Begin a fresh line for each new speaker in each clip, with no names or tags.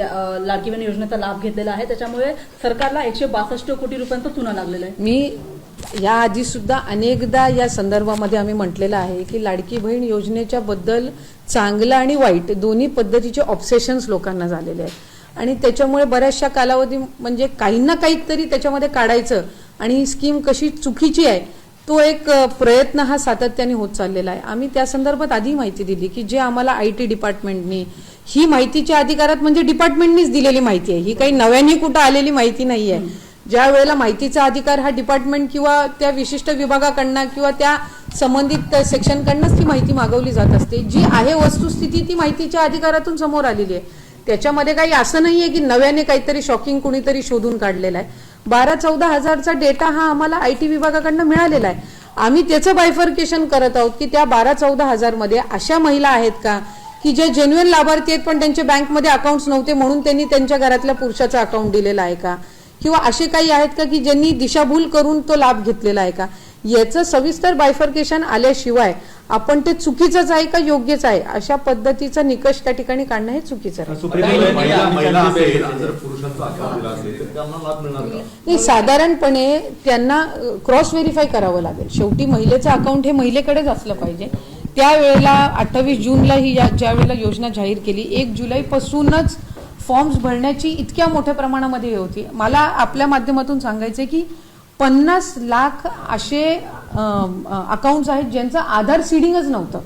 लाडकी बहीण योजनेचा लाभ घेतलेला आहे. त्याच्यामुळे सरकारला एकशे बासष्ट कोटी रुपयांचा चुना लागलेला आहे.
मी याआधी सुद्धा अनेकदा या संदर्भामध्ये आम्ही म्हटलेलं आहे की लाडकी बहीण योजनेच्या बद्दल चांगलं आणि वाईट दोन्ही पद्धतीचे ऑब्सेशन्स लोकांना झालेले आहेत. आणि त्याच्यामुळे बऱ्याचशा कालावधी म्हणजे काही ना काहीतरी त्याच्यामध्ये काढायचं आणि ही स्कीम कशी चुकीची आहे तो एक प्रयत्न हा सातत्याने होत चाललेला आहे. आम्ही त्या संदर्भात आधी माहिती दिली की जे आम्हाला आय टी डिपार्टमेंटनी ही माहितीच्या अधिकारात म्हणजे डिपार्टमेंटनीच दिलेली माहिती आहे. ही काही नव्याने कुठं आलेली माहिती नाही आहे ज्या वेळेला माहितीचा अधिकार हा डिपार्टमेंट किंवा त्या विशिष्ट विभागाकडनं किंवा त्या संबंधित सेक्शनकडनंच ती माहिती मागवली जात असते. जी आहे वस्तुस्थिती ती माहितीच्या अधिकारातून समोर आलेली आहे. त्याच्यामध्ये काही असं नाहीये की नव्याने काहीतरी शॉकिंग कुणीतरी शोधून काढलेला आहे. बारा चौदा हजारचा डेटा हा आम्हाला आय टी विभागाकडनं मिळालेला आहे. आम्ही त्याचं बायफर्केशन करत आहोत की त्या बारा चौदा हजारमध्ये अशा महिला आहेत का? की जे जेन्युअन लाभार्थी आहेत पण त्यांच्या बँकमध्ये अकाउंट्स नव्हते म्हणून त्यांनी त्यांच्या घरातल्या पुरुषाचं अकाउंट दिलेलं आहे का? किंवा असे काही आहेत का की ज्यांनी दिशाभूल करून तो लाभ घेतलेला आहे का? याचं सविस्तर बायफर्केशन आल्याशिवाय आपण ते चुकीचंच आहे का योग्यच आहे? अशा पद्धतीचा निकष त्या ठिकाणी काढणं हे चुकीचं आहे.
सुप्रीम कोर्ट महिला महिला असेल आणि जर पुरुषांचा अकाउंट दिला असेल तर त्यांना लाभ मिळणार का?
नाही साधारणपणे त्यांना क्रॉस व्हेरीफाय करावं लागेल. शेवटी महिलेचं अकाउंट हे महिलेकडेच असलं पाहिजे. त्यावेळेला अठ्ठावीस जूनला ही या- ज्यावेळेला योजना जाहीर केली एक जुलैपासूनच फॉर्म्स भरण्याची इतक्या मोठ्या प्रमाणामध्ये हे होती. मला आपल्या माध्यमातून सांगायचं की पन्नास लाख असे अकाउंट्स आहेत ज्यांचं आधार सीडिंगच नव्हतं.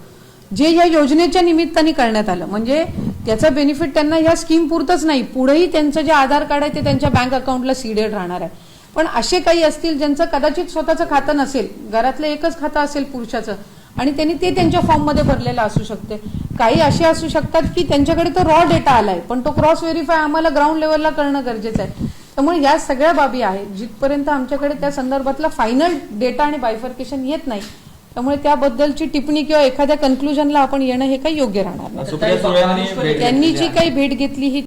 जे या योजनेच्या निमित्ताने करण्यात आलं. म्हणजे त्याचा बेनिफिट त्यांना ह्या स्कीम पुरतच नाही. पुढेही त्यांचं जे आधार कार्ड आहे ते त्यांच्या बँक अकाउंटला सीडेड राहणार आहे. पण असे काही असतील ज्यांचं कदाचित स्वतःचं खातं नसेल. घरातलं एकच खातं असेल पुरुषाचं. आणि त्यांनी ते त्यांच्या फॉर्ममध्ये भरलेलं असू शकते. काही असे असू शकतात की त्यांच्याकडे तो रॉ डेटा आलाय पण तो क्रॉस व्हेरीफाय आम्हाला ग्राउंड लेवलला करणं गरजेचं आहे. त्यामुळे या सगळ्या बाबी आहेत जिथपर्यंत आमच्याकडे त्या संदर्भातला फायनल डेटा आणि बायफर्केशन येत नाही त्यामुळे त्याबद्दलची टिप्पणी किंवा एखाद्या कन्क्लुजनला आपण येणं हे काही योग्य राहणार नाही. त्यांनी जी. काही भेट घेतली ही